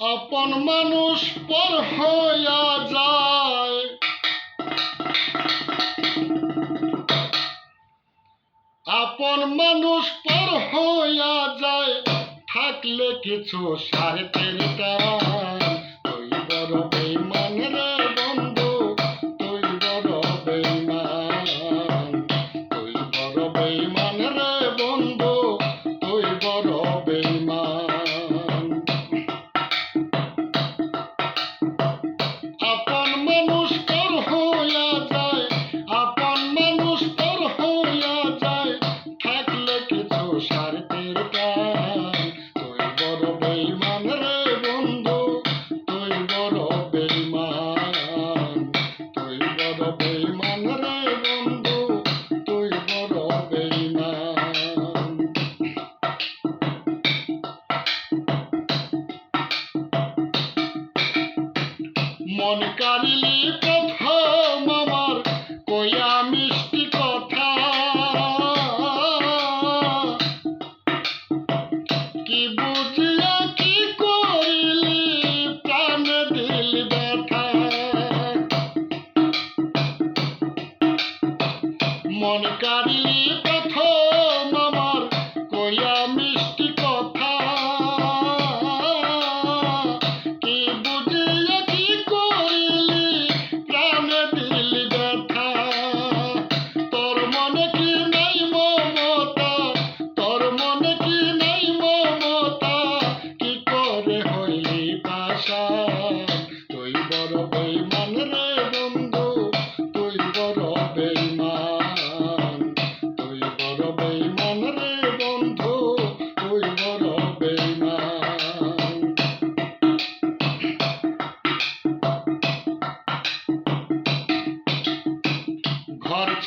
আপন মানুষ পর হইয়া যায়। আপন মানুষ পর হইয়া যায় থাকলে কিছু সাহিত্যের Monica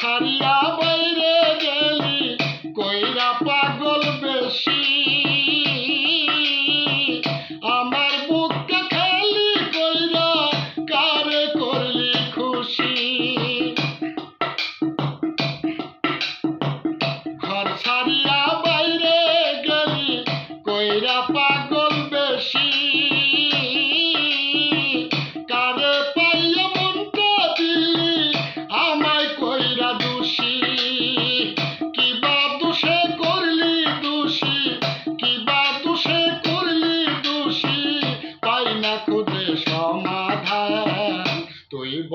ছাড়িয়া বাইরে গেলি, কইরা পাগল বেশি। আমার বুকটা খালি কইরা কারে করলি খুশি? ঘর ছাড়িয়া বাইরে গেলি, কইরা পাগল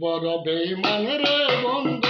বড় বেইমান রে বন্ধু